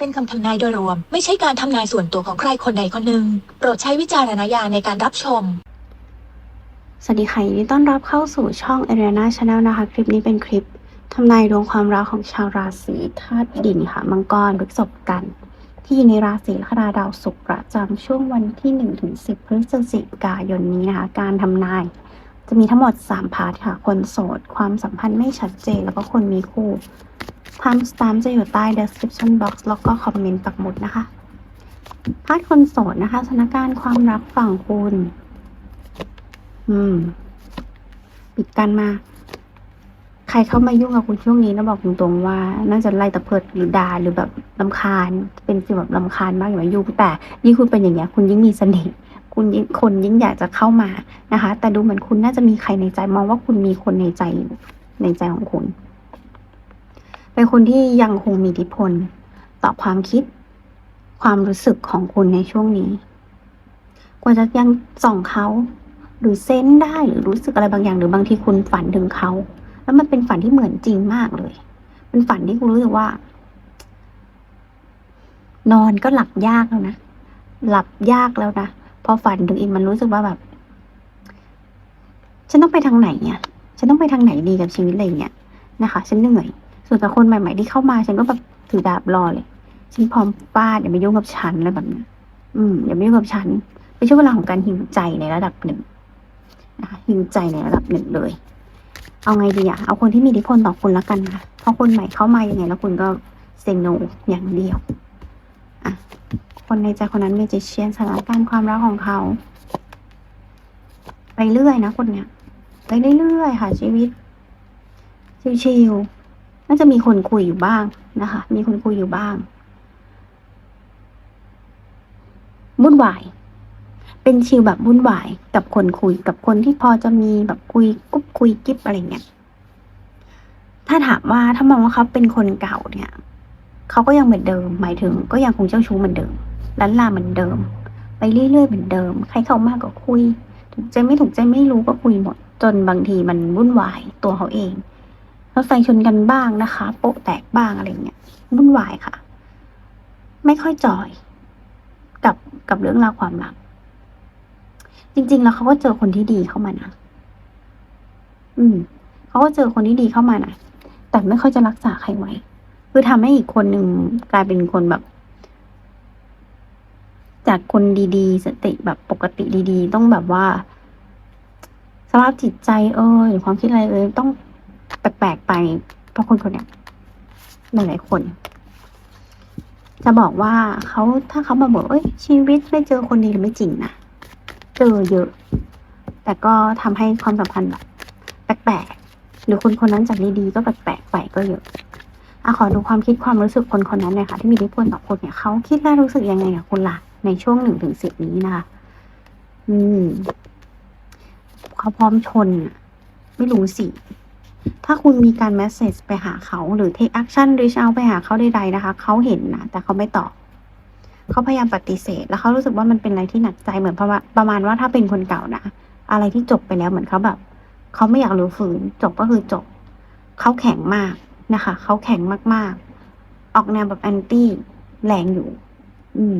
เป็นคำทำนายโดยรวม ไม่ใช่การทำนายส่วนตัวของใครคนใดคนหนึ่ง โปรดใช้วิจารณญาณในการรับชม สวัสดีค่ะยินดีต้อนรับเข้าสู่ช่อง a r i a n a Channel นะคะ คลิปนี้เป็นคลิปทำนายดวงความรักของชาวราศีธาตุดินค่ะ มังกรพฤษภกัน ที่อยู่ในราศีลัคนาดาวศุกร์ประจำช่วงวันที่1ถึง10 พฤศจิกายนนี้นะคะ การทำนาย จะมีทั้งหมด 3 พาร์ทค่ะ คนโสด ความสัมพันธ์ไม่ชัดเจน แล้วก็คนมีคู่ time stamp จะอยู่ใต้ description box แล้วก็คอมเมนต์ปักหมุดนะคะพาร์ทคนโสดนะคะสถานการณ์ความรักฝั่งคุณ อืม ปิดกันมา ใครเข้ามายุ่งกับคุณช่วงนี้นะบอกตรงๆว่า น่าจะไล่ตะเพิดหรือด่าหรือแบบลำคาญ เป็นฟีลแบบลำคาญมากอย่ามายุ่งแต่ยิ่งคุณเป็นอย่างเงี้ย คุณยิ่งมีเสน่ห์คุณยิ่งคนยิ่งอยากจะเข้ามานะคะ แต่ดูเหมือนคุณน่าจะมีใครในใจมองว่าคุณมีคนในใจในใจของคุณ เป็นคนที่ยังคงมีอิทธิพล ต่อความคิด ความรู้สึกของคุณในช่วงนี้ กว่าจะยังส่องเขาหรือเซนได้หรือรู้สึกอะไรบางอย่าง หรือบางทีคุณฝันถึงเขา แล้วมันเป็นฝันที่เหมือนจริงมากเลย เป็นฝันที่คุณรู้สึกว่า นอนก็หลับยากแล้วนะหลับยากแล้วนะพอฝันถึงอีกมันรู้สึกว่าแบบ ฉันต้องไปทางไหนเนี่ย ฉันต้องไปทางไหนดีกับชีวิตอะไรเงี้ยนะคะ ฉันเหนื่อย ส่วนกับคนใหม่ๆที่เข้ามาฉันก็แบบถือดาบรอเลย ฉันพร้อมฟาดอย่ามายุ่งกับฉันอะไรแบบนี้อืมอย่ามายุ่งกับฉันเป็นช่วงเวลาของการหิวใจในระดับหนึ่งนะคะหิวใจในระดับหนึ่งเลย เอาไงดีอะเอาคนที่มีอิทธิพลต่อคุณแล้วกันนะเพราะคนใหม่เข้ามายังไง แล้วคุณก็เซโนอย่างเดียวอะคนในใจคนนั้นมีจิเชียนสถานการณ์ความรักของเขา ไปเรื่อยนะคนเนี้ยไปเรื่อยๆค่ะชีวิตชิวๆ น่าจะมีคนคุยอยู่บ้างนะคะ มีคนคุยอยู่บ้างวุ่นวาย เป็นชิลแบบวุ่นวายกับคนคุยกับคนที่พอจะมีแบบคุยกุ๊บคุยกิ๊บอะไรเงี้ย ถ้าถามว่าถ้ามองว่าเขาเป็นคนเก่าเนี่ยเขาก็ยังเหมือนเดิม หมายถึง ก็ยังคงเจ้าชู้เหมือนเดิมล้านลาเหมือนเดิม ไปเรื่อยๆเหมือนเดิม ใครเข้ามาก็คุย ถูกใจไม่ถูกใจไม่รู้ก็คุยหมด จนบางทีมันวุ่นวายตัวเขาเอง รถไฟชนกันบ้างนะคะ โปะแตกบ้างอะไรเงี้ยวุ่นวายค่ะ ไม่ค่อยจอย กับกับเรื่องราวความรัก จริง ๆ แล้วเขาก็เจอคนที่ดีเข้ามานะอืมเขาก็เจอคนที่ดีเข้ามานะแต่ไม่ค่อยจะรักษาใครไว้ คือทำให้อีกคนหนึ่งกลายเป็นคนแบบ จากคนดีๆ สติแบบปกติดี ๆ ต้องแบบว่า สภาพจิตใจเออหรือความคิดอะไรเออต้อง แปลกๆไป เพราะคนคนเนี้ยหลายๆคน จะบอกว่าเขาถ้าเขามาบอกเอ้ย ชีวิตไม่เจอคนดีหรือไม่จริงนะเจอเยอะ แต่ก็ทำให้ความสัมพันธ์แบบแปลกๆหรือคนคนนั้นจากดีๆก็แปลกๆไปก็เยอะอะขอดูความคิดความรู้สึกคนคนนั้นหน่อยค่ะ ที่มีอิทธิพลต่อคุณเนี่ยเขาคิดและรู้สึกยังไงกับคุณล่ะ ในช่วงหนึ่งถึงสิบนี้นะคะอืมเขาพร้อมชน ไม่รู้สิ ถ้าคุณมีการ message ไปหาเขาหรือ take action reach out ไปหาเขาใดๆนะคะ เขาเห็นนะ แต่เขาไม่ตอบเขาพยายามปฏิเสธ แล้วเขารู้สึกว่ามันเป็นอะไรที่หนักใจเหมือนประมาณประมาณว่าถ้าเป็นคนเก่านะ อะไรที่จบไปแล้วเหมือนเขาแบบ เขาไม่อยากรื้อฟื้นจบก็คือจบ เขาแข็งมากนะคะ เขาแข็งมากๆ ออกแนวแบบแอนตี้แรงอยู่ อืม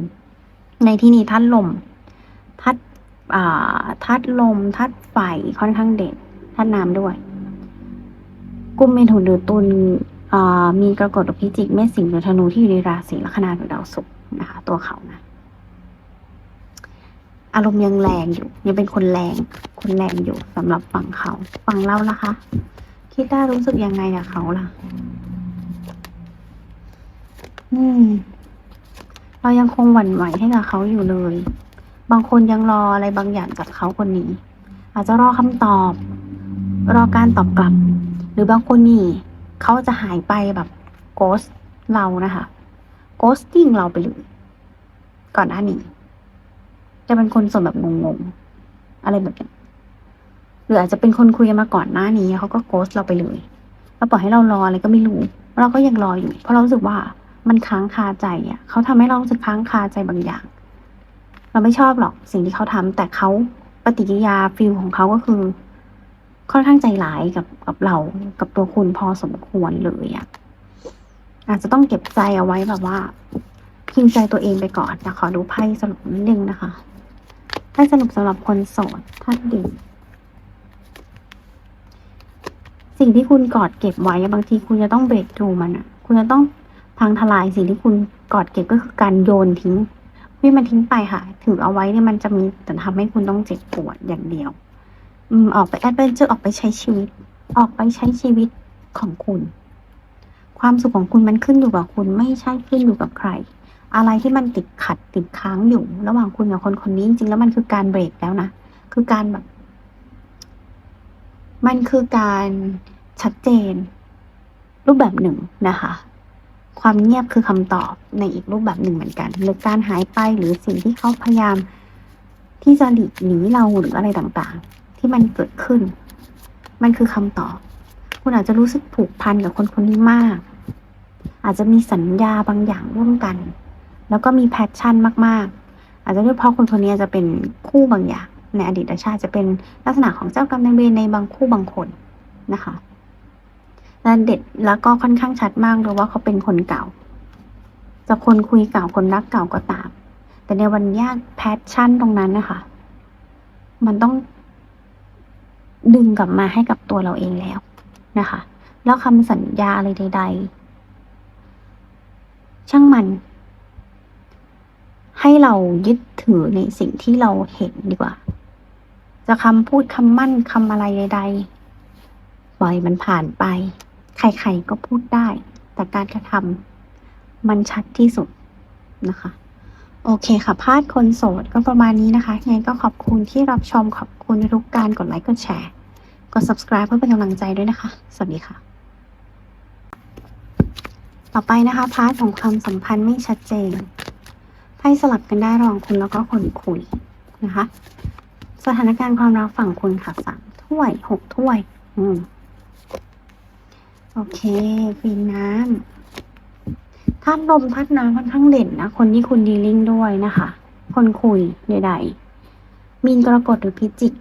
ในที่นี้ท่านลมทัดอ่าทัดลมทัดไฟค่อนข้างเด่นทัดน้ำด้วย กุมเมถุนหรือตุลมีกรกฎพิจิกเมษสิงห์หรือธนูที่อยู่ในราศีลัคนาหรือดาวศุกร์นะคะ ตัวเขานะ อารมณ์ยังแรงอยู่ ยังเป็นคนแรง คนแรงอยู่สำหรับฝั่งเขาฝั่งเราล่ะคะคิดได้รู้สึกยังไงกับเขาล่ะ อืม เรายังคงหวั่นไหวให้กับเขาอยู่เลย บางคนยังรออะไรบางอย่างจากเขาคนนี้ อาจจะรอคำตอบ รอการตอบกลับ หรือบางคนนี่เขาจะหายไปแบบโกสเรานะคะโกสติ้งเราไปเลยก่อนหน้านี้จะเป็นคนส่วนแบบงงๆอะไรแบบนี้หรืออาจจะเป็นคนคุยกันมาก่อนหน้านี้เขาก็โกสเราไปเลยแล้วปล่อยให้เรารออะไรก็ไม่รู้เราก็ยังรออยู่ เพราะเราสึกว่ามันค้างคาใจอะเขาทำให้เรารู้สึกค้างคาใจบางอย่าง เราไม่ชอบหรอกสิ่งที่เขาทำแต่เขาปฏิกิริยาฟิลของเขาก็คือ ค่อนข้างใจร้ายกับกับเรากับตัวคุณพอสมควรเลยอะอาจจะต้องเก็บใจเอาไว้แบบว่าพิมพ์ใจตัวเองไปก่อนนะขอดูไพ่สรุปนิดนึงนะคะไพ่สรุปสำหรับคนโสดท่านดีสิ่งที่คุณกอดเก็บไว้บางทีคุณจะต้องเบรกดูมันอะคุณจะต้องพังทลายสิ่งที่คุณกอดเก็บก็คือการโยนทิ้งไม่มันทิ้งไปค่ะ ถือเอาไว้เนี่ยมันจะมีแต่ทำให้คุณต้องเจ็บปวดอย่างเดียว อืมออกไปแอดเวนเจอร์ออกไปใช้ชีวิต ออกไปใช้ชีวิตของคุณ ความสุขของคุณมันขึ้นอยู่กับคุณไม่ใช่ขึ้นอยู่กับใคร อะไรที่มันติดขัดติดค้างอยู่ ระหว่างคุณกับคนคนนี้จริงๆแล้วมันคือการเบรกแล้วนะคือการแบบ มันคือการชัดเจน รูปแบบหนึ่งนะคะความเงียบคือคำตอบในอีกรูปแบบหนึ่งเหมือนกันหรือการหายไปหรือสิ่งที่เขาพยายามที่จะหลีกหนีเราหรืออะไรต่าง ๆ ที่มันเกิดขึ้น มันคือคำตอบ คุณอาจจะรู้สึกผูกพันกับคนคนนี้มาก อาจจะมีสัญญาบางอย่างร่วมกัน แล้วก็มีแพชชั่นมาก ๆ อาจจะด้วยเพราะคนคนนี้จะเป็นคู่บางอย่าง ในอดีตชาติจะเป็นลักษณะของเจ้ากรรมนายเวรในบางคู่บางคนนะคะและเด็ดแล้วก็ค่อนข้างชัดมากเลยว่าเขาเป็นคนเก่าจะคนคุยเก่าคนรักเก่าก็ตาม แต่ในวันยากแพชชั่นตรงนั้นนะคะ มันต้อง ดึงกลับมาให้กับตัวเราเองแล้วนะคะ แล้วคำสัญญาอะไรใด ๆ ช่างมัน ให้เรายึดถือในสิ่งที่เราเห็นดีกว่า จะคำพูดคำมั่นคำอะไรใด ๆ ปล่อยมันผ่านไป ใครๆก็พูดได้ แต่การกระทำมันชัดที่สุดนะคะ โอเคค่ะพาดคนโสดก็ประมาณนี้นะคะยังไงก็ขอบคุณที่รับชมขอบคุณทุกการกดไลค์กดแชร์ กด subscribe เพื่อเป็นกำลังใจด้วยนะคะ สวัสดีค่ะ ต่อไปนะคะพาร์ทของความสัมพันธ์ไม่ชัดเจนไพ่สลับกันได้ระหว่างคุณแล้วก็คนคุยนะคะ สถานการณ์ความรักฝั่งคุณค่ะสามถ้วยหกถ้วย อืม โอเคฟีนน้ำ ธาตุลมธาตุน้ำค่อนข้างเด่นนะ คนที่คุณดีลิ่งด้วยนะคะ คนคุยใดๆมีนกรกฎหรือพิจิก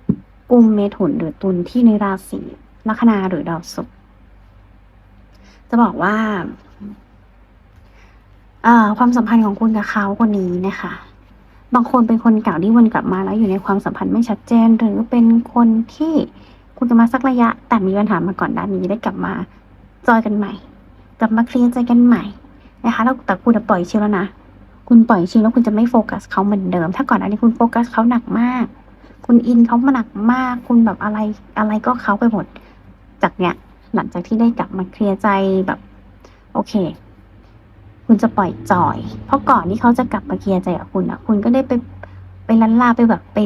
กุมเมถุนหรือตุลที่ในราศีลัคนาหรือดาวศุกร์จะบอกว่าอ่าความสัมพันธ์ของคุณกับเขาคนนี้นะคะ บางคนเป็นคนเก่าที่วนกลับมาแล้วอยู่ในความสัมพันธ์ไม่ชัดเจน หรือเป็นคนที่คุณจะมาสักระยะ แต่มีปัญหามาก่อนด้านนี้ได้กลับมาจอยกันใหม่ กลับมาเคลียร์ใจกันใหม่ นะคะแล้วแต่คุณจะปล่อยชิลแล้วนะคุณปล่อยชิลแล้วคุณจะไม่โฟกัสเขาเหมือนเดิม ถ้าก่อนอันนี้คุณโฟกัสเขาหนักมาก คุณอินเขามาหนักมาก คุณแบบอะไรอะไรก็เขาไปหมด จากเนี้ยหลังจากที่ได้กลับมาเคลียร์ใจแบบ โอเค คุณจะปล่อยจอย เพราะก่อนที่เขาจะกลับมาเคลียร์ใจกับคุณอะคุณก็ได้ไปไปลันลาไปแบบไป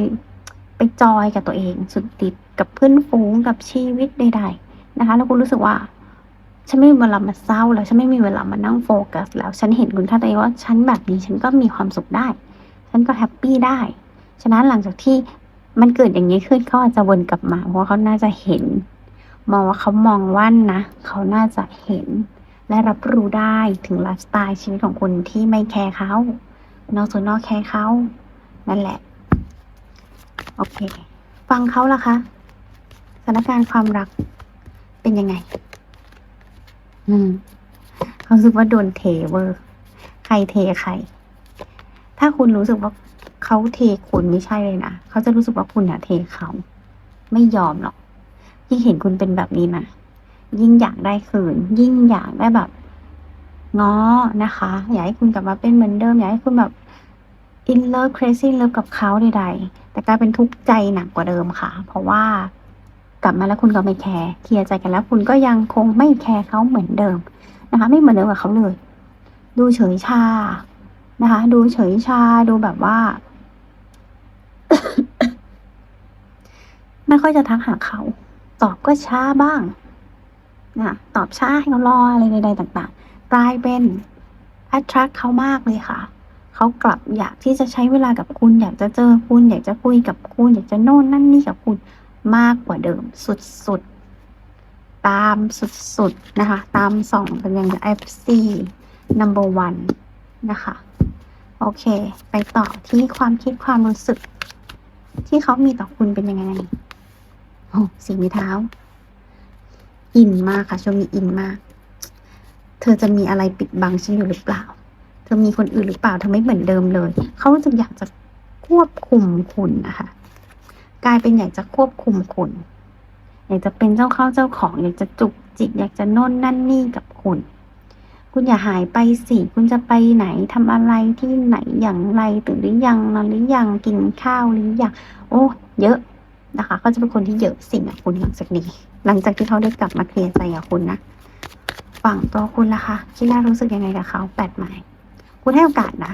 ไปจอยกับตัวเอง สุดติดกับเพื่อนฝูงกับชีวิตใดๆนะคะ แล้วคุณรู้สึกว่า ฉันไม่มีเวลามาเศร้าแล้วฉันไม่มีเวลามานั่งโฟกัส แล้วฉันเห็นคุณค่าตัวเองว่าฉันแบบนี้ฉันก็มีความสุขได้ ฉันก็แฮปปี้ได้ ฉะนั้นหลังจากที่มันเกิดอย่างนี้ขึ้นเขาอาจจะวนกลับมา เพราะเขาน่าจะเห็น มองว่าเขามองว่านะ เขาน่าจะเห็น และรับรู้ได้ถึงไลฟ์สไตล์ชีวิตของคุณที่ไม่แคร์เขานอกส่วนนอกแคร์เขานั่นแหละ โอเค ฟังเขาละคะสถานการณ์ความรักเป็นยังไง อืมเขารู้สึกว่าโดนเทเวอร์ ใครเทใคร ถ้าคุณรู้สึกว่าเขาเทคุณไม่ใช่เลยนะ เขาจะรู้สึกว่าคุณอะเทเขา ไม่ยอมหรอก ยิ่งเห็นคุณเป็นแบบนี้นะยิ่งอยากได้คืน ยิ่งอยากได้แบบง้อนะคะ อยากให้คุณกลับมาเป็นเหมือนเดิม อยากให้คุณแบบ in love crazy in love กับเขาใดๆ แต่กลายเป็นทุกข์ใจหนักกว่าเดิมค่ะ เพราะว่า กลับมาแล้วคุณก็ไม่แคร์เคลียร์ใจกันแล้วคุณก็ยังคงไม่แคร์เขาเหมือนเดิมนะคะ ไม่เหมือนเดิมกับเขาเลย ดูเฉยชานะคะ ดูเฉยชาดูแบบว่า ไม่ค่อยจะทักหาเขา ตอบก็ช้าบ้างนะตอบช้าให้เขารออะไรใดๆต่าง ๆ กลายเป็น attract เขามากเลยค่ะเขากลับอยากที่จะใช้เวลากับคุณ อยากจะเจอคุณ อยากจะคุยกับคุณ อยากจะโน่นนั่นนี่กับคุณ มากกว่าเดิมสุดๆ ตามสุดๆ นะคะ ตามสองเป็นอย่าง FC number one นะคะ โอเค ไปต่อที่ความคิดความรู้สึก ที่เขามีต่อคุณเป็นยังไงโอ้สีมือเท้า อินมากค่ะช่วงนี้อินมาก เธอจะมีอะไรปิดบังฉันอยู่หรือเปล่า เธอมีคนอื่นหรือเปล่าเธอไม่เหมือนเดิมเลย เขารู้สึกอยากจะควบคุมคุณนะคะ กลายเป็นอยากจะควบคุมคุณ อยากจะเป็นเจ้าเข้าเจ้าของ อยากจะจุกจิกอยากจะโน่นนั่นนี่กับคุณ คุณอย่าหายไปสิ คุณจะไปไหนทำอะไรที่ไหนอย่างไรตื่นหรือยังนอนหรือยังกินข้าวหรือยังโอ้ เยอะนะคะเขาจะเป็นคนที่เยอะสิ่งกับคุณหลังจากนี้ หลังจากที่เขาได้กลับมาเคลียร์ใจกับคุณนะฝั่งตัวคุณล่ะคะคิดน่ารู้สึกยังไงกับเขาแปดหมายคุณให้โอกาสนะ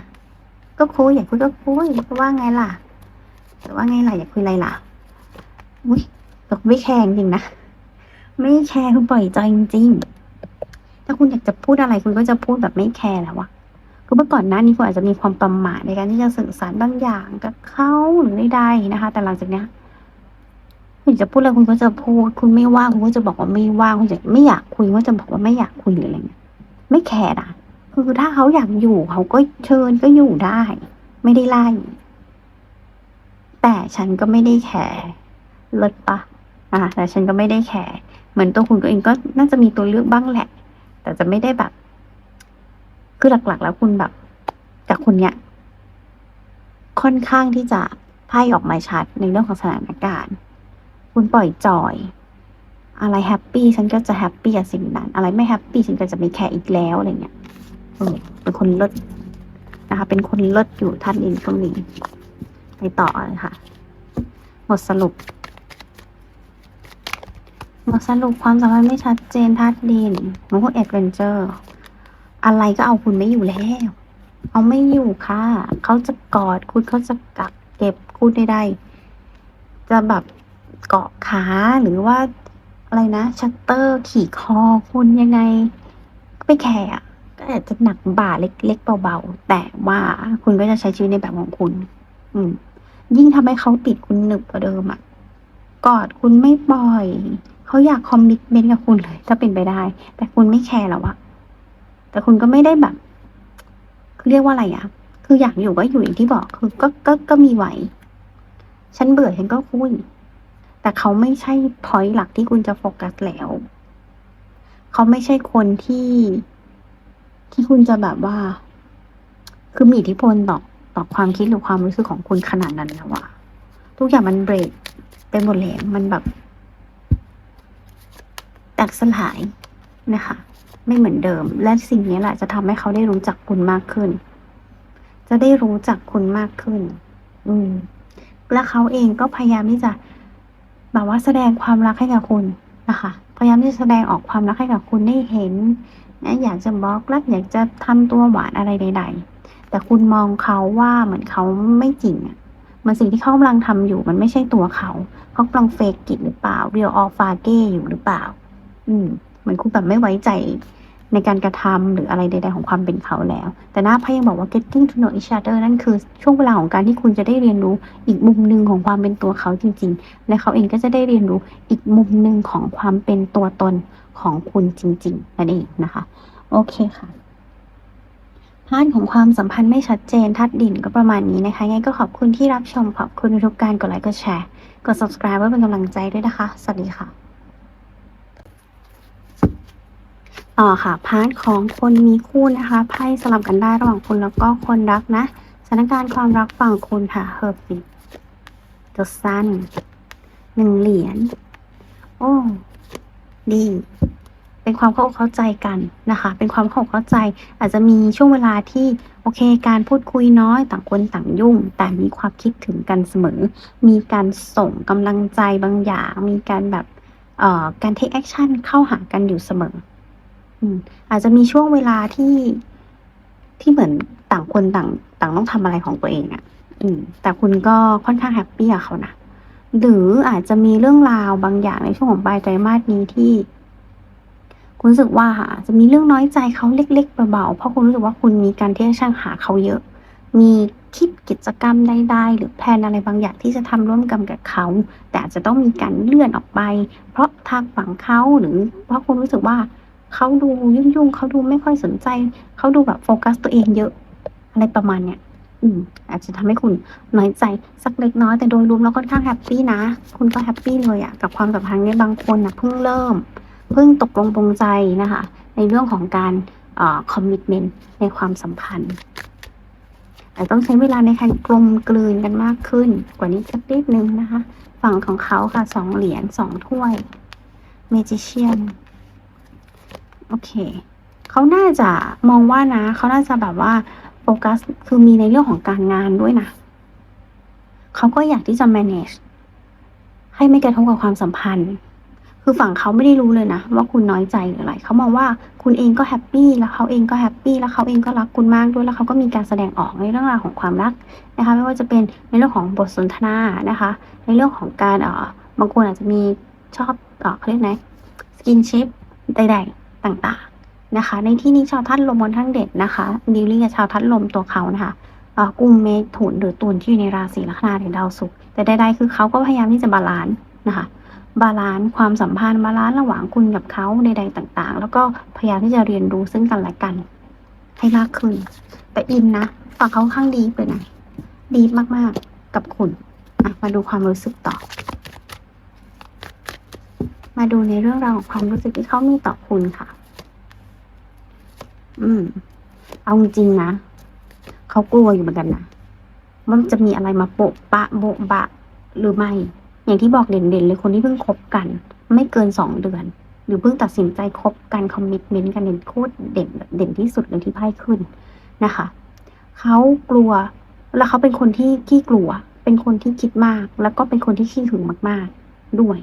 ก็คุยอยากคุยก็คุยว่าไงล่ะ แต่ว่าไงล่ะอยากคุยอะไรล่ะ อุ้ยตกไม่แคร์จริงนะ ไม่แคร์คุณปล่อยใจจริงๆถ้าคุณอยากจะพูดอะไรคุณก็จะพูดแบบไม่แคร์แล้วอะคือเมื่อก่อนหน้านี้คุณอาจจะมีความประมาทในการที่จะสื่อสารบางอย่างกับเขาหรือใดๆนะคะ แต่หลังจากเนี้ยคุณจะพูดอะไรคุณก็จะพูด คุณไม่ว่างคุณก็จะบอกว่าไม่ว่างคุณจะไม่อยากคุยก็จะบอกว่าไม่อยากคุยหรืออะไรเงี้ยไม่แคร์นะคือถ้าเขาอยากอยู่เขาก็เชิญก็อยู่ได้ ไม่ได้ไล่ แต่ฉันก็ไม่ได้แคร์เลิศปะอ่าแต่ฉันก็ไม่ได้แคร์เหมือนตัวคุณก็เองก็น่าจะมีตัวเลือกบ้างแหละ แต่จะไม่ได้แบบ คือหลักๆ แล้วคุณแบบกับคนเนี้ยค่อนข้างที่จะไพ่ออกมาชัดในเรื่องของสถานการณ์ คุณปล่อยจอย อะไรแฮปปี้ฉันก็จะแฮปปี้กับสิ่งนั้น อะไรไม่แฮปปี้ฉันก็จะไม่แคร์อีกแล้วอะไรเงี้ยเป็นคนเลิศนะคะ เป็นคนเลิศอยู่ท่านเองช่วงนี้ ไปต่อเลยค่ะ บทสรุป บทสรุปความสัมพันธ์ไม่ชัดเจนทัดดินโอ้โหเอ็ดเวนเจอร์ อะไรก็เอาคุณไม่อยู่แล้ว เอาไม่อยู่ค่ะ เขาจะกอดคุณเขาจะกักเก็บคุณใดๆจะแบบเกาะขาหรือว่าอะไรนะ ชัตเตอร์ขี่คอคุณยังไง ไม่แคร์ก็อาจจะหนักบ่าเล็กๆเบาๆ แต่ว่าคุณก็จะใช้ชีวิตในแบบของคุณ อืม ยิ่งทำให้เขาติดคุณหนึบกว่าเดิมอะกอดคุณไม่ปล่อย เขาอยากคอมมิตเมนต์กับคุณเลย ถ้าเป็นไปได้ แต่คุณไม่แคร์แล้วอะแต่คุณก็ไม่ได้แบบเรียกว่าอะไรอะคืออยากอยู่ก็อยู่อย่างที่บอก คือก็ก็ก็มีไหว ฉันเบื่อฉันก็คุยแต่เขาไม่ใช่พอยต์หลักที่คุณจะโฟกัสแล้ว เขาไม่ใช่คนที่ ที่คุณจะแบบว่า คือมีอิทธิพลต่อ ต่อความคิดหรือความรู้สึกของคุณขนาดนั้นแล้วอะทุกอย่างมันเบรกไปหมดแล้วมันแบบ แตกสลายนะคะ ไม่เหมือนเดิม และสิ่งนี้แหละจะทำให้เขาได้รู้จักคุณมากขึ้น จะได้รู้จักคุณมากขึ้น อืม และเขาเองก็พยายามที่จะแบบว่าแสดงความรักให้กับคุณนะคะพยายามที่จะแสดงออกความรักให้กับคุณได้เห็นนะอยากจะบอกรักอยากจะทำตัวหวานอะไรใด ๆ แต่คุณมองเขาว่าเหมือนเขาไม่จริงอะมันสิ่งที่เขากำลังทำอยู่มันไม่ใช่ตัวเขาเขากำลังเฟกกิจหรือเปล่าเรียลออฟาเก้อยู่หรือเปล่า อืมเหมือนคุณแบบไม่ไว้ใจในการกระทำหรืออะไรใด ๆ ของความเป็นเขาแล้ว แต่หน้าไพ่ยังบอกว่า getting to know each other นั่นคือช่วงเวลาของการที่คุณจะได้เรียนรู้อีกมุมหนึ่งของความเป็นตัวเขาจริง ๆ และเขาเองก็จะได้เรียนรู้อีกมุมหนึ่งของความเป็นตัวตนของคุณจริงๆนั่นเองนะคะ โอเคค่ะ พาร์ทของความสัมพันธ์ไม่ชัดเจนทัดดินก็ประมาณนี้นะคะงั้นก็ขอบคุณที่รับชมขอบคุณทุกการกดไลค์กดแชร์กด subscribe เพื่อเป็นกำลังใจด้วยนะคะ สวัสดีค่ะ ต่อค่ะ พาร์ทของคนมีคู่นะคะไพ่สลับกันได้ระหว่างคุณแล้วก็คนรักนะสถานการณ์ความรักฝั่งคุณค่ะเฮอร์ฟิตสั้นหนึ่งเหรียญโอ้ดี เป็นความเข้าอกเข้าใจกันนะคะ เป็นความเข้าอกเข้าใจ อาจจะมีช่วงเวลาที่โอเค การพูดคุยน้อยต่างคนต่างยุ่ง แต่มีความคิดถึงกันเสมอ มีการส่งกำลังใจบางอย่าง มีการแบบเอ่อการ take action เข้าหากันอยู่เสมออืมอาจจะมีช่วงเวลาที่ที่เหมือนต่างคนต่าง ต่างต้องทำอะไรของตัวเองอะ่ะ อืม แต่คุณก็ค่อนข้างแฮปปี้กับเขานะหรืออาจจะมีเรื่องราวบางอย่างในช่วงของปลายไตรมาสนี้ที่ คุณรู้สึกว่าจจะมีเรื่องน้อยใจเขาเล็ก ๆ เบาๆ เพราะคุณรู้สึกว่าคุณมีการที่จะช่างหาเขาเยอะ มีคิดกิจกรรมใดๆหรือแพลนอะไรบางอย่างที่จะทำร่วมกันกับเขา แต่อาจจะต้องมีการเลื่อนออกไป เพราะทางฝั่งเขาหรือเพราะคุณรู้สึกว่าเขาดูยุ่งๆเขาดูไม่ค่อยสนใจ เขาดูแบบโฟกัสตัวเองเยอะอะไรประมาณเนี้ยอืมอาจจะทำให้คุณน้อยใจสักเล็กน้อยแต่โดยรวมแล้วค่อนข้างแฮปปี้นะ คุณก็แฮปปี้เลยอะกับความสัมพันธ์ในบางคนนะเพิ่งเริ่ม เพิ่งตกลงปรงใจนะคะ ในเรื่องของการคอมมิชเมนต์ในความสัมพันธ์แต่ต้องใช้เวลาในการกลมกลืนกันมากขึ้น กว่านี้สักนิดนึงนะคะ ฝั่งของเขาค่ะสองเหรียญสองถ้วยเมจิเชียนโอเคเขาน่าจะมองว่านะเขาน่าจะแบบว่าโฟกัสคือมีในเรื่องของการงานด้วยนะเขาก็อยากที่จะ manage ให้ไม่กระทบกับความสัมพันธ์ คือฝั่งเขาไม่ได้รู้เลยนะว่าคุณน้อยใจหรืออะไรเขามองว่าคุณเองก็แฮปปี้แล้วเขาเองก็แฮปปี้แล้วเขาเองก็รักคุณมากด้วยแล้วเขาก็มีการแสดงออกในเรื่องราวของความรักนะคะไม่ว่าจะเป็นในเรื่องของบทสนทนานะคะ ในเรื่องของการเออบางคนอาจจะมีชอบเออเขาเรียกไงสกินชิปใดๆต่างๆนะคะ ในที่นี้ชาวท่านลมบนทั้งเด็ดนะคะดีลลิ่งกับชาวท่านลมตัวเขานะคะอ่อกุมเมถุนหรือตุลที่อยู่ในราศีลัคนาถึงดาวศุกร์แต่ใดๆคือเขาก็พยายามที่จะบาลานซ์นะคะ บาลานซ์ความสัมพันธ์บาลานซ์ระหว่างคุณกับเขาใดๆต่าง ๆ แล้วก็พยายามที่จะเรียนรู้ซึ่งกันและกัน ให้มากขึ้น แต่อินนะฝั่งเขาข้างดีไปนะดีมากๆกับคุณมาดูความรู้สึกต่อ มาดูในเรื่องราวของความรู้สึกที่เขามีต่อคุณค่ะ อืม เอาจริงนะเขากลัวอยู่เหมือนกันนะว่ามันจะมีอะไรมาโปะปะโบะบะหรือไม่ อย่างที่บอกเด่นๆเลยคนที่เพิ่งคบกัน ไม่เกินสองเดือน หรือเพิ่งตัดสินใจคบกันคอมมิชเมนต์กันเด่นโคตรเด่นแบบเด่นที่สุดเลยที่ไพ่ขึ้นนะคะเขากลัวแล้วเขาเป็นคนที่ขี้กลัว เป็นคนที่คิดมาก แล้วก็เป็นคนที่ขี้หึงมาก ๆ ด้วย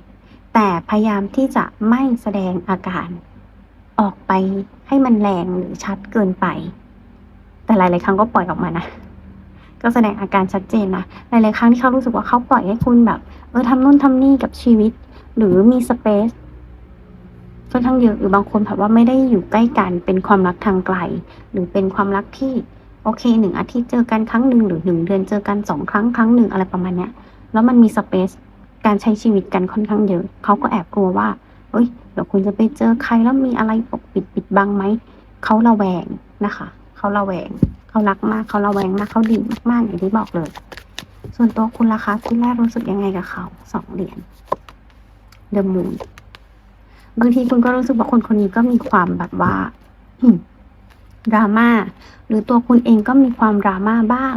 แต่พยายามที่จะไม่แสดงอาการ ออกไปให้มันแรงหรือชัดเกินไป แต่หลาย ๆ ครั้งก็ปล่อยออกมานะ ก็แสดงอาการชัดเจนนะหลายๆครั้งที่เขารู้สึกว่าเขาปล่อยให้คุณแบบ เออทำนู่นทำนี่กับชีวิต หรือมีสเปซค่อนข้างเยอะหรือบางคนแบบว่าไม่ได้อยู่ใกล้กันเป็นความรักทางไกล หรือเป็นความรักที่โอเคหนึ่งอาทิตย์เจอกันครั้งหนึ่งหรือหนึ่งเดือนเจอกันสองครั้งครั้งหนึ่งอะไรประมาณเนี้ยแล้วมันมีสเปซการใช้ชีวิตกันค่อนข้างเยอะเขาก็แอบกลัวว่าเอ้ยเดี๋ยวคุณจะไปเจอใครแล้วมีอะไรปกปิดปิดบังไหมเขาระแวงนะคะเขาระแวง เขารักมากเขาระแวงมากเขาดีมากๆอย่างที่บอกเลย ส่วนตัวคุณล่ะคะคุณแรกรู้สึกยังไงกับเขาสองเหรียญเด e m มูนบางทีคุณก็รู้สึกว่าคนคนนี้ก็มีความแบบว่าดราม่าหรือตัวคุณเองก็มีความดราม่าบ้าง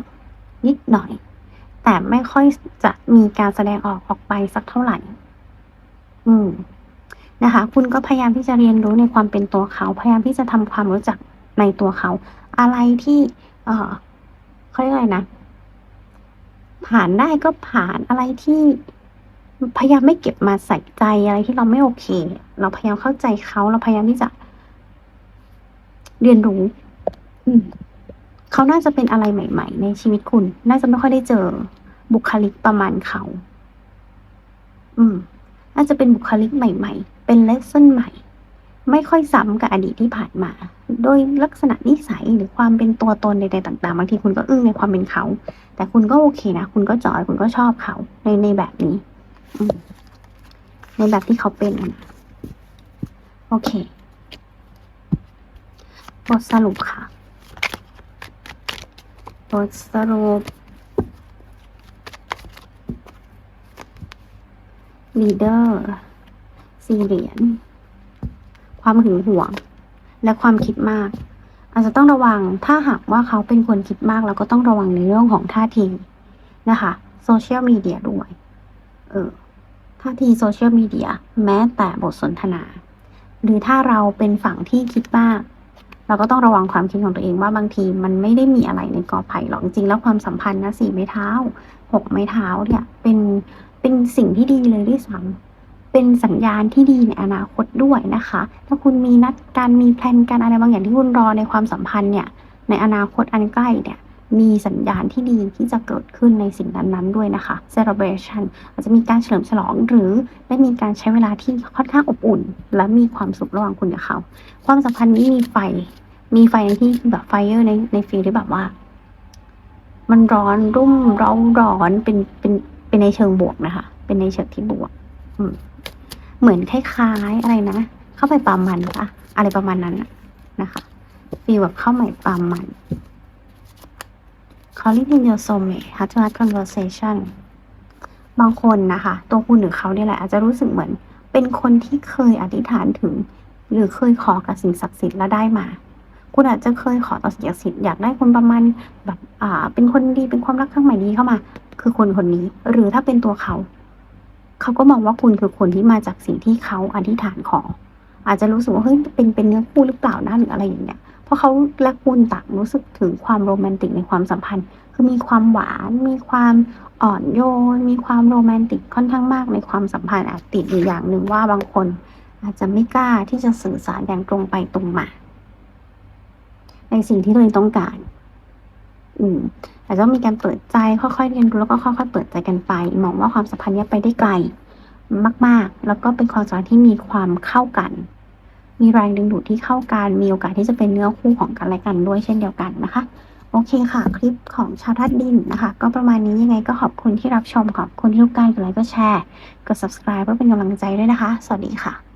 นิดหน่อย แต่ไม่ค่อยจะมีการแสดงออกออกไปสักเท่าไหร่ อืมนะคะ คุณก็พยายามที่จะเรียนรู้ในความเป็นตัวเขา พยายามที่จะทำความรู้จักในตัวเขา อะไรที่เออเขาเรียกอะไรนะ ผ่านได้ก็ผ่านอะไรที่พยายามไม่เก็บมาใส่ใจอะไรที่เราไม่โอเค เราพยายามเข้าใจเขาเราพยายามที่จะ เรียนรู้ อืมเขาน่าจะเป็นอะไรใหม่ ๆ ในชีวิตคุณ น่าจะไม่ค่อยได้เจอ บุคลิกประมาณเขา อืม น่าจะเป็นบุคลิกใหม่ ๆ เป็นเลสเซ่นใหม่ ไม่ค่อยซ้ำกับอดีตที่ผ่านมา โดยลักษณะนิสัยหรือความเป็นตัวตนใดๆต่างๆ บางทีคุณก็อึ้งในความเป็นเขา แต่คุณก็โอเคนะ คุณก็จอย คุณก็ชอบเขาในในแบบนี้ ในแบบที่เขาเป็น โอเค บทสรุปค่ะ บทสรุป leader สี่เหรียญ ความหึงหวง และความคิดมาก อาจจะต้องระวังถ้าหากว่าเขาเป็นคนคิดมากเราก็ต้องระวังในเรื่องของท่าทีนะคะโซเชียลมีเดียด้วยเออท่าทีโซเชียลมีเดียแม้แต่บทสนทนา หรือถ้าเราเป็นฝั่งที่คิดมาก เราก็ต้องระวังความคิดของตัวเองว่าบางทีมันไม่ได้มีอะไรในกอไผ่หรอกจริงแล้วความสัมพันธ์นะสี่ไม้เท้าหกไม้เท้าเนี่ยเป็นเป็นสิ่งที่ดีเลยด้วยซ้ำ เป็นสัญญาณที่ดีในอนาคตด้วยนะคะ ถ้าคุณมีนัดการมีแพลนการอะไรบางอย่างที่คุณรอในความสัมพันธ์เนี่ย ในอนาคตอันใกล้เนี่ยมีสัญญาณที่ดีที่จะเกิดขึ้นในสิ่งนั้นๆด้วยนะคะ celebration อาจจะมีการเฉลิมฉลองหรือได้มีการใช้เวลาที่ค่อนข้างอบอุ่น และมีความสุขระหว่างคุณกับเขา ความสัมพันธ์นี้มีไฟ มีไฟในที่แบบไฟเออร์ในในฟีลที่แบบว่า มันร้อนรุ่มเร้าร้อนเป็นเป็นเป็นในเชิงบวกนะคะ เป็นในเชิงที่บวก อืม เหมือนคล้ายๆอะไรนะ เข้าไปปลามันปะอะไรประมาณนั้นนะคะฟีลแบบเข้าใหม่ปลามัน calling in your soulmate heart to heart conversation บางคนนะคะ ตัวคุณหรือเขาเนี่ยแหละอาจจะรู้สึกเหมือน เป็นคนที่เคยอธิษฐานถึง หรือเคยขอกับสิ่งศักดิ์สิทธิ์แล้วได้มา คุณอาจจะเคยขอต่อสิ่งศักดิ์สิทธิ์อยากได้คนประมาณแบบอ่า เป็นคนดีเป็นความรักครั้งใหม่ดีเข้ามา คือคนคนนี้ หรือถ้าเป็นตัวเขา เขาก็มองว่าคุณคือคนที่มาจากสิ่งที่เขาอธิษฐานขอ อาจจะรู้สึกว่าเฮ้ยเป็นเป็นเนื้อคู่หรือเปล่านะหรืออะไรอย่างเงี้ยเพราะเขาและคุณต่างรู้สึกถึงความโรแมนติกในความสัมพันธ์ คือมีความหวาน มีความอ่อนโยน มีความโรแมนติกค่อนข้างมากในความสัมพันธ์อาจติดอยู่อย่างหนึ่งว่าบางคน อาจจะไม่กล้าที่จะสื่อสารอย่างตรงไปตรงมา ในสิ่งที่ตัวเองต้องการ อืมอาจจะต้องมีการเปิดใจค่อยๆเรียนรู้แล้วก็ค่อยๆเปิดใจกันไป มองว่าความสัมพันธ์นี้ไปได้ไกลมาก ๆ แล้วก็เป็นความสัมพันธ์ที่มีความเข้ากัน มีแรงดึงดูดที่เข้ากัน มีโอกาสที่จะเป็นเนื้อคู่ของกันและกันด้วยเช่นเดียวกันนะคะ โอเคค่ะ คลิปของชาวธาตุดินนะคะ ก็ประมาณนี้ยังไงก็ขอบคุณที่รับชมขอบคุณที่ทุกการกดไลค์ก็แชร์ กด subscribe เพื่อเป็นกำลังใจด้วยนะคะ สวัสดีค่ะ